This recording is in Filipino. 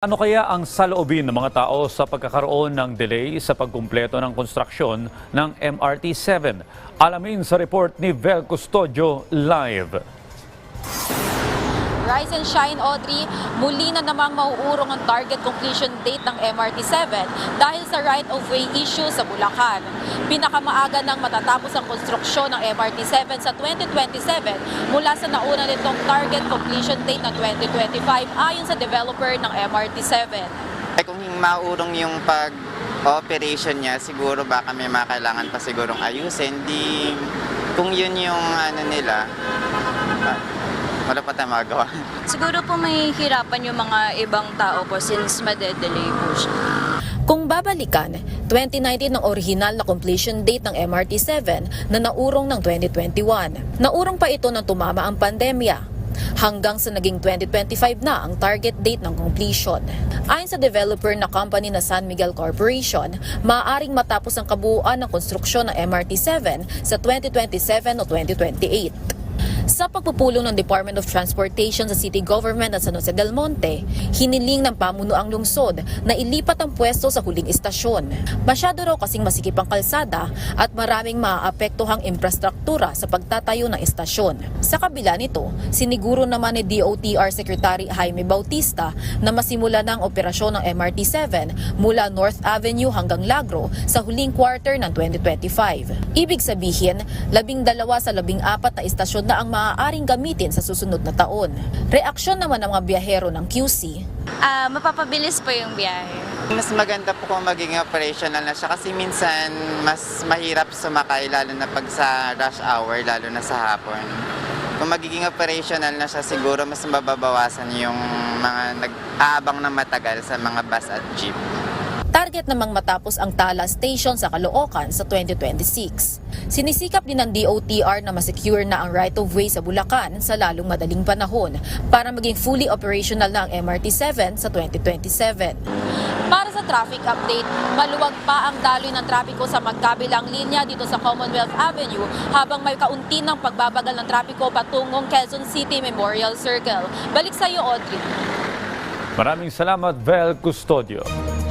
Ano kaya ang saloobin ng mga tao sa pagkakaroon ng delay sa pagkumpleto ng konstruksyon ng MRT-7? Alamin sa report ni Vel Custodio live. Rise and shine, Audrey. Muli na namang mauurong ang target completion date ng MRT-7 dahil sa right-of-way issue sa Bulacan. Pinakamaaga nang matatapos ang konstruksyon ng MRT-7 sa 2027 mula sa nauna nitong target completion date ng 2025 ayon sa developer ng MRT-7. Eh kung maurong yung pag operation niya, siguro baka may mga kailangan pa sigurong ayusin. Di, kung yun yung ano nila, ah, wala pa tayong magagawa. Siguro po may hirapan yung mga ibang tao po since madedelay po siya. Kung babalikan, 2019 ang original na completion date ng MRT-7 na naurong ng 2021. Naurong pa ito nang tumama ang pandemya. Hanggang sa naging 2025 na ang target date ng completion. Ayon sa developer na company na San Miguel Corporation, maaaring matapos ang kabuuan ng konstruksyon ng MRT-7 sa 2027 o 2028. Sa pagpupulong ng Department of Transportation sa City Government at San Jose del Monte, hiniling ng pamunuang lungsod na ilipat ang pwesto sa huling istasyon. Masyado raw kasing masikip ang kalsada at maraming maaapektuhang infrastruktura sa pagtatayo ng istasyon. Sa kabila nito, siniguro naman ni DOTR Secretary Jaime Bautista na masimula ang operasyon ng MRT-7 mula North Avenue hanggang Lagro sa huling quarter ng 2025. Ibig sabihin, labing dalawa sa labing apat na istasyon na ang maaaring gamitin sa susunod na taon. Reaksyon naman ng mga biyahero ng QC, Ah, mapapabilis po yung biyahe. Mas maganda po kung maging operational na siya kasi minsan mas mahirap sumakay lalo na pag sa rush hour, lalo na sa hapon. Kung magiging operational na siya, siguro mas mababawasan yung mga nag-aabang na matagal sa mga bus at jeep. Target namang matapos ang Tala Station sa Caloocan sa 2026. Sinisikap din ng DOTR na masecure na ang right-of-way sa Bulacan sa lalong madaling panahon para maging fully operational na ang MRT-7 sa 2027. Para sa traffic update, maluwag pa ang daloy ng trapiko sa magkabilang linya dito sa Commonwealth Avenue habang may kaunti ng pagbabagal ng trapiko patungong Quezon City Memorial Circle. Balik sa iyo, Audrey. Maraming salamat, Vel Custodio.